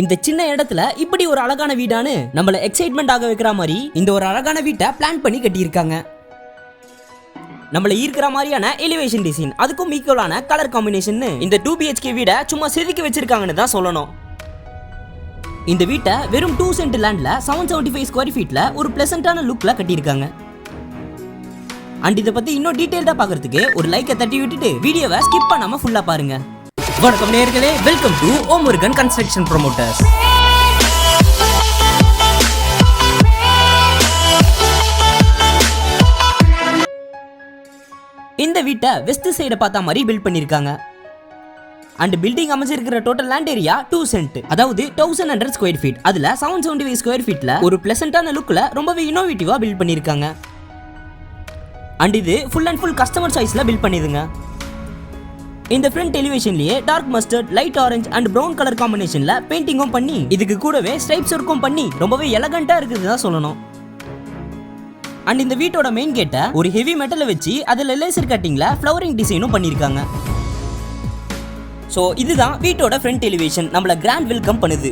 இந்த சின்ன இடத்துல இப்படி ஒரு அழகான வீடான்னு நம்மள எக்ஸைட்மெண்ட் ஆக வைக்கிற மாதிரி இந்த ஒரு அழகான வீட்டை பிளான் பண்ணி கட்டியிருக்காங்க. நம்மள ஈர்க்கிற மாதிரியான எலிவேஷன் டிசைன் அதுக்கும் ஈக்குவலான கலர் காம்பினேஷன் இந்த டூ பிஹெச்கே வீடை சும்மா செதுக்கி வச்சிருக்காங்கன்னு தான் சொல்லணும். இந்த வீட்டை வெறும் டூ சென்ட் லேண்ட்ல செவன் செவன்டி ஃபைவ் ஸ்கொயர் ஃபீட்ல ஒரு பிளசண்டான லுக்ல கட்டியிருக்காங்க. அண்ட் இதை பத்தி இன்னும் டீட்டெயில்டாக பார்க்கறதுக்கு ஒரு லைக்கை தட்டி விட்டுட்டு வீடியோவை ஸ்கிப் பண்ணாம ஃபுல்லா பாருங்க. வணக்கம் நேர்களே welcome to Murugan construction promoters இந்த வீட்டை வெஸ்ட் சைடை பார்த்தா மாதிரி பில்ட் பண்ணியிருக்காங்க. அண்ட் பில்டிங் அமைஞ்சிருக்கிற total land area two cent அதாவது தௌசண்ட் ஹண்ட்ரட் ஸ்கொயர் ஃபீட் அதுல செவன் செவன்டி ஃபைவ் ஸ்கொயர் ஃபீட்ல ஒரு பிளசண்டான லுக்ல ரொம்பவே இனோவேட்டிவா பில்ட் பண்ணியிருக்காங்க. அண்ட் இது ஃபுல் அண்ட் ஃபுல் கஸ்டமர் சாய்ஸ்ல பில்ட் பண்ணிடுங்க இந்த front டெலிவிஷன்லயே dark mustard light orange and brown colour காம்பினேஷன்ல பெயிண்டிங்கும் பண்ணி இதுக்கு கூடவே ஸ்ட்ரைப்ஸ் ஒர்க்கும் பண்ணி ரொம்பவே எலகண்டா இருக்குது தான் சொல்லணும். அண்ட் இந்த வீட்டோட மெயின் கேட்டை ஒரு ஹெவி மெட்டலை வச்சு அதில் லேசர் கட்டிங்கில் ஃப்ளவரிங் டிசைனும் பண்ணியிருக்காங்க ஸோ இதுதான் வீட்டோட ஃப்ரண்ட் டெலிவிஷன் நம்மளை கிராண்ட் வெல்கம் பண்ணுது.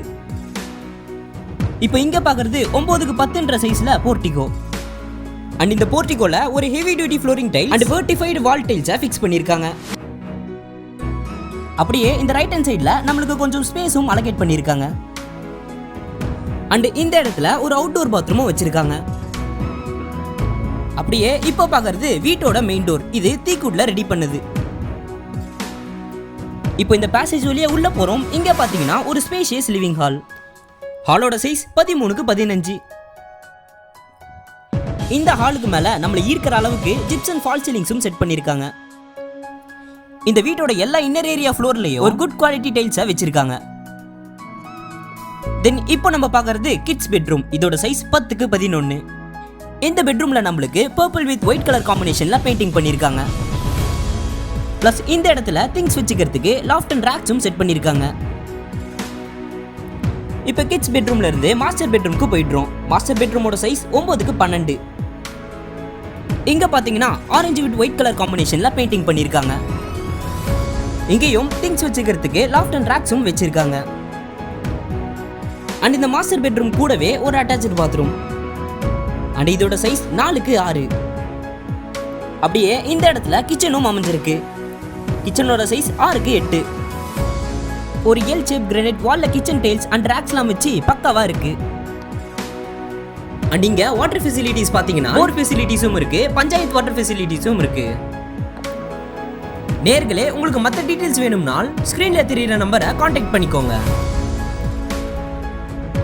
இப்போ இங்கே பார்க்குறது ஒம்போதுக்கு பத்துன்ற சைஸில் போர்ட்டிகோ அண்ட் இந்த போர்ட்டிகோல ஒரு heavy duty flooring tile and vitrified wall டைல்ஸை fix பண்ணியிருக்காங்க அப்படியே இந்த ரைட் ஹேண்ட் சைடில் நம்மளுக்கு கொஞ்சம் ஸ்பேஸும் அலகேட் பண்ணியிருக்காங்க. அண்டு இந்த இடத்துல ஒரு அவுட்டோர் பாத்ரூமும் வச்சிருக்காங்க. அப்படியே இப்போ பார்க்கறது வீட்டோட மெயின் டோர் இது தீக்குட்ல ரெடி பண்ணுது. இப்போ இந்த பேசேஜ் வழியாக உள்ள போகிறோம் இங்கே பார்த்தீங்கன்னா ஒரு ஸ்பேஷியஸ் லிவிங் ஹால் ஹாலோட சைஸ் பதிமூணுக்கு பதினஞ்சு. இந்த ஹாலுக்கு மேலே நம்மளை ஈர்க்கிற அளவுக்கு ஜிப்சன் ஃபால் சீலிங்ஸும் செட் பண்ணியிருக்காங்க. இந்த வீட்டோட எல்லா இன்னர் ஏரியா ஃப்ளோர்லயும் ஒரு குட் குவாலிட்டி டைல்ஸை வச்சிருக்காங்க. தென் இப்போ நம்ம பார்க்கறது கிட்ஸ் பெட்ரூம் இதோட சைஸ் பத்துக்கு பதினொன்னு. இந்த பெட்ரூம்ல நம்மளுக்கு பர்பிள் வித் ஒயிட் கலர் காம்பினேஷன்ல பெயிண்டிங் பண்ணியிருக்காங்க ப்ளஸ் இந்த இடத்துல திங்ஸ் வச்சுக்கிறதுக்கு லாஃப்ட் அண்ட் ரேக்ஸும் செட் பண்ணியிருக்காங்க இப்போ கிட்ஸ் பெட்ரூம்ல இருந்து மாஸ்டர் பெட்ரூம்க்கு போயிடுறோம். மாஸ்டர் பெட்ரூமோட சைஸ் ஒன்பதுக்கு பன்னெண்டு. இங்க பாத்தீங்கன்னா ஆரஞ்சு வித் ஒயிட் கலர் காம்பினேஷன்ல பெயிண்டிங் பண்ணியிருக்காங்க இங்கேயும் திங்ஸ் வச்சுக்கிறதுக்கு லாஃப்ட் அண்ட் ரேக்ஸும் வச்சிருக்காங்க. அண்ட் இந்த மாஸ்டர் பெட்ரூம் கூடவே ஒரு அட்டாச்சு பாத்ரூம் அண்ட் இதோட சைஸ் நாலுக்கு ஆறு. அப்படியே இந்த இடத்துல கிச்சனும் அமைஞ்சிருக்கு. கிச்சனோட சைஸ் ஆறுக்கு எட்டு. ஒரு எல் ஷேப் கிரனைட் வால்ல கிச்சன் டைல்ஸ் அண்ட் ரேக்ஸ்லாம் வச்சு பக்காவா இருக்கு. அண்ட் இங்க வாட்டர் ஃபெசிலிட்டிஸ் பாத்தீங்கன்னா போர் ஃபெசிலிட்டிஸும் இருக்கு பஞ்சாயத்து வாட்டர் ஃபெசிலிட்டிஸும் இருக்குது நேர்களே உங்களுக்கு மற்ற டீட்டெயில்ஸ் வேணும்னால் ஸ்க்ரீனில் தெரியுற நம்பரை காண்டாக்ட் பண்ணிக்கோங்க.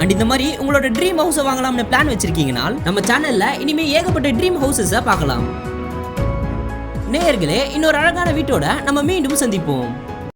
அண்ட் இந்த மாதிரி உங்களோட ட்ரீம் ஹவுஸை வாங்கலாம்னு பிளான் வச்சிருக்கீங்கன்னா நம்ம சேனல்ல இனிமே ஏகப்பட்ட ட்ரீம் ஹவுசஸை பார்க்கலாம். நேயர்களே இன்னொரு அழகான வீட்டோட நம்ம மீண்டும் சந்திப்போம்.